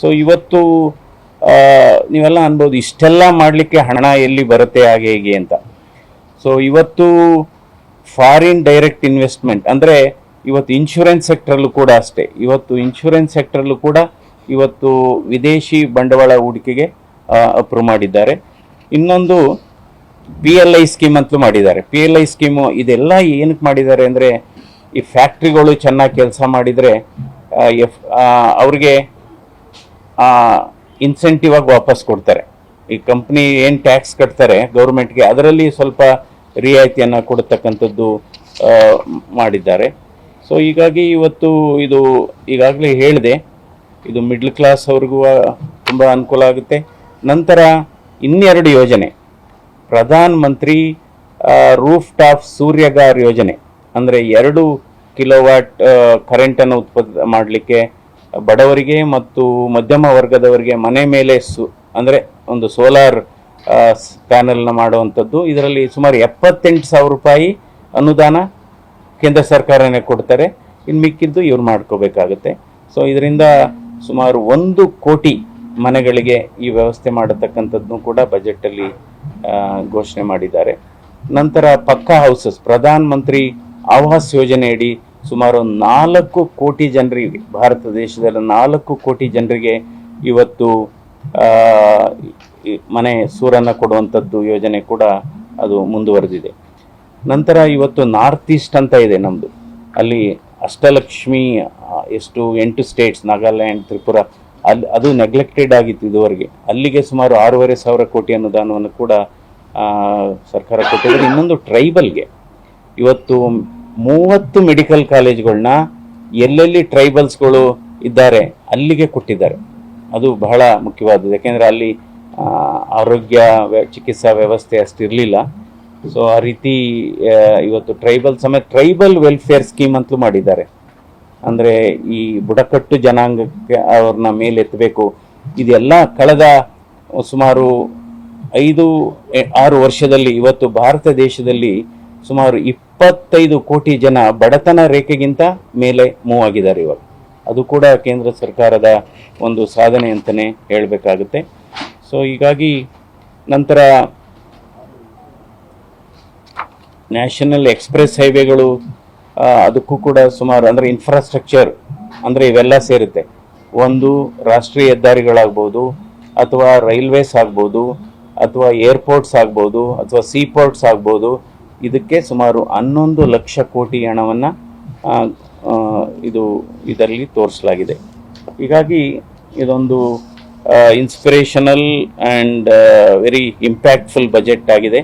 So ಇವತ್ತು ನೀವೆಲ್ಲ ಅನ್ಬೋದು ಇಷ್ಟೆಲ್ಲ ಮಾಡಲಿಕ್ಕೆ ಹಣ ಎಲ್ಲಿ ಬರುತ್ತೆ ಹಾಗೆ ಹೀಗೆ ಅಂತ. ಸೊ ಇವತ್ತು ಫಾರಿನ್ ಡೈರೆಕ್ಟ್ ಇನ್ವೆಸ್ಟ್ಮೆಂಟ್ ಅಂದರೆ ಇವತ್ತು ಇನ್ಶೂರೆನ್ಸ್ ಸೆಕ್ಟ್ರಲ್ಲೂ ಕೂಡ ಅಷ್ಟೇ. ಇವತ್ತು ಇನ್ಶೂರೆನ್ಸ್ ಸೆಕ್ಟ್ರಲ್ಲೂ ಕೂಡ ಇವತ್ತು ವಿದೇಶಿ ಬಂಡವಾಳ ಹೂಡಿಕೆಗೆ ಅಪ್ರೂವ್ ಮಾಡಿದ್ದಾರೆ. ಇನ್ನೊಂದು ಪಿ ಎಲ್ ಐ ಸ್ಕೀಮ್ ಅಂತಲೂ ಮಾಡಿದ್ದಾರೆ. ಪಿ ಎಲ್ ಐ ಸ್ಕೀಮು ಇದೆಲ್ಲ ಏನಕ್ಕೆ ಮಾಡಿದ್ದಾರೆ ಅಂದರೆ ಈ ಫ್ಯಾಕ್ಟ್ರಿಗಳು ಚೆನ್ನಾಗಿ ಕೆಲಸ ಮಾಡಿದರೆ ಎಫ್ ಅವ್ರಿಗೆ ಇನ್ಸೆಂಟಿವ್ ಆಗಿ ವಾಪಸ್ ಕೊಡ್ತಾರೆ. ಈ ಕಂಪ್ನಿ ಏನು ಟ್ಯಾಕ್ಸ್ ಕಟ್ತಾರೆ ಗೌರ್ಮೆಂಟ್ಗೆ ಅದರಲ್ಲಿ ಸ್ವಲ್ಪ ರಿಯಾಯಿತಿಯನ್ನು ಕೊಡತಕ್ಕಂಥದ್ದು ಮಾಡಿದ್ದಾರೆ. ಸೊ ಹೀಗಾಗಿ ಇವತ್ತು ಇದು ಈಗಾಗಲೇ ಹೇಳಿದೆ, ಇದು ಮಿಡ್ಲ್ ಕ್ಲಾಸ್ ಅವ್ರಿಗೂ ತುಂಬ ಅನುಕೂಲ ಆಗುತ್ತೆ. ನಂತರ ಇನ್ನೆರಡು ಯೋಜನೆ. ಪ್ರಧಾನ ಮಂತ್ರಿ ರೂಫ್ ಟಾಪ್ ಸೂರ್ಯಗಾರ್ ಯೋಜನೆ. ಅಂದರೆ ಎರಡು ಕಿಲೋವ್ಯಾಟ್ ಕರೆಂಟನ್ನು ಉತ್ಪಾದ ಮಾಡಲಿಕ್ಕೆ ಬಡವರಿಗೆ ಮತ್ತು ಮಧ್ಯಮ ವರ್ಗದವರಿಗೆ ಮನೆ ಮೇಲೆ ಸು, ಅಂದರೆ ಒಂದು ಸೋಲಾರ್ ಪ್ಯಾನಲ್ನ ಮಾಡುವಂಥದ್ದು. ಇದರಲ್ಲಿ ಸುಮಾರು ಎಪ್ಪತ್ತೆಂಟು ಸಾವಿರ ರೂಪಾಯಿ ಅನುದಾನ ಕೇಂದ್ರ ಸರ್ಕಾರನೇ ಕೊಡ್ತಾರೆ. ಇನ್ನು ಮಿಕ್ಕಿದ್ದು ಇವ್ರು ಮಾಡ್ಕೋಬೇಕಾಗುತ್ತೆ. ಸೊ ಇದರಿಂದ ಸುಮಾರು ಒಂದು ಕೋಟಿ ಮನೆಗಳಿಗೆ ಈ ವ್ಯವಸ್ಥೆ ಮಾಡತಕ್ಕಂಥದ್ದು ಕೂಡ ಬಜೆಟಲ್ಲಿ ಘೋಷಣೆ ಮಾಡಿದ್ದಾರೆ. ನಂತರ ಪಕ್ಕಾ ಹೌಸಸ್, ಪ್ರಧಾನ ಮಂತ್ರಿ ಆವಾಸ್ ಯೋಜನೆಯಡಿ ಸುಮಾರು ನಾಲ್ಕು ಕೋಟಿ ಜನರಿಗೆ, ಭಾರತ ದೇಶದಲ್ಲಿ ನಾಲ್ಕು ಕೋಟಿ ಜನರಿಗೆ ಇವತ್ತು ಮನೆ ಸೂರನ್ನು ಕೊಡುವಂಥದ್ದು ಯೋಜನೆ ಕೂಡ ಅದು ಮುಂದುವರೆದಿದೆ. ನಂತರ ಇವತ್ತು ನಾರ್ತ್ ಈಸ್ಟ್ ಅಂತ ಇದೆ ನಮ್ಮದು ಅಲ್ಲಿ ಅಷ್ಟಲಕ್ಷ್ಮಿ ಎಷ್ಟು ಎಂಟು ಸ್ಟೇಟ್ಸ್ ನಾಗಾಲ್ಯಾಂಡ್, ತ್ರಿಪುರ, ಅಲ್ಲಿ ಅದು ನೆಗ್ಲೆಕ್ಟೆಡ್ ಆಗಿತ್ತು ಇದುವರೆಗೆ. ಅಲ್ಲಿಗೆ ಸುಮಾರು ಆರೂವರೆ ಸಾವಿರ ಕೋಟಿ ಅನುದಾನವನ್ನು ಕೂಡ ಸರ್ಕಾರ ಕೊಟ್ಟಿದ್ದಾರೆ. ಇನ್ನೊಂದು ಟ್ರೈಬಲ್ಗೆ ಇವತ್ತು ಮೂವತ್ತು ಮೆಡಿಕಲ್ ಕಾಲೇಜ್ಗಳನ್ನ ಎಲ್ಲೆಲ್ಲಿ ಟ್ರೈಬಲ್ಸ್ಗಳು ಇದ್ದಾರೆ, ಅಲ್ಲಿಗೆ ಕೊಟ್ಟಿದ್ದಾರೆ. ಅದು ಬಹಳ ಮುಖ್ಯವಾದದ್ದು. ಯಾಕೆಂದರೆ ಅಲ್ಲಿ ಆರೋಗ್ಯ ಚಿಕಿತ್ಸಾ ವ್ಯವಸ್ಥೆ ಅಷ್ಟಿರಲಿಲ್ಲ. ಸೊ ಆ ರೀತಿ ಇವತ್ತು ಟ್ರೈಬಲ್ ಸಮೇತ ಟ್ರೈಬಲ್ ವೆಲ್ಫೇರ್ ಸ್ಕೀಮ್ ಅಂತಲೂ ಮಾಡಿದ್ದಾರೆ. ಅಂದರೆ ಈ ಬುಡಕಟ್ಟು ಜನಾಂಗಕ್ಕೆ ಅವ್ರನ್ನ ಮೇಲೆತ್ತಬೇಕು ಇದೆಲ್ಲ ಕಳೆದ ಸುಮಾರು ಐದು ಆರು ವರ್ಷದಲ್ಲಿ, ಇವತ್ತು ಭಾರತ ದೇಶದಲ್ಲಿ ಸುಮಾರು ಇಪ್ಪತ್ತೈದು ಕೋಟಿ ಜನ ಬಡತನ ರೇಖೆಗಿಂತ ಮೇಲೆ ಮೂವ್ ಆಗಿದ್ದಾರೆ ಇವಾಗ. ಅದು ಕೂಡ ಕೇಂದ್ರ ಸರ್ಕಾರದ ಒಂದು ಸಾಧನೆ ಅಂತಲೇ ಹೇಳಬೇಕಾಗುತ್ತೆ. ಸೊ ಹೀಗಾಗಿ ನಂತರ ನ್ಯಾಷನಲ್ ಎಕ್ಸ್ಪ್ರೆಸ್ ಹೈವೇಗಳು ಅದಕ್ಕೂ ಕೂಡ ಸುಮಾರು ಅಂದರೆ ಇನ್ಫ್ರಾಸ್ಟ್ರಕ್ಚರ್ ಅಂದರೆ ಇವೆಲ್ಲ ಸೇರುತ್ತೆ. ಒಂದು ರಾಷ್ಟ್ರೀಯ ಹೆದ್ದಾರಿಗಳಾಗ್ಬೋದು, ಅಥವಾ ರೈಲ್ವೇಸ್ ಆಗ್ಬೋದು, ಅಥವಾ ಏರ್ಪೋರ್ಟ್ಸ್ ಆಗ್ಬೋದು, ಅಥವಾ ಸೀಪೋರ್ಟ್ಸ್ ಆಗ್ಬೋದು ಇದಕ್ಕೆ ಸುಮಾರು ಹನ್ನೊಂದು ಲಕ್ಷ ಕೋಟಿ ಹಣವನ್ನು ಇದು ಇದರಲ್ಲಿ ತೋರಿಸಲಾಗಿದೆ. ಹೀಗಾಗಿ ಇದೊಂದು inspirational and very impactful budget ಆಗಿದೆ.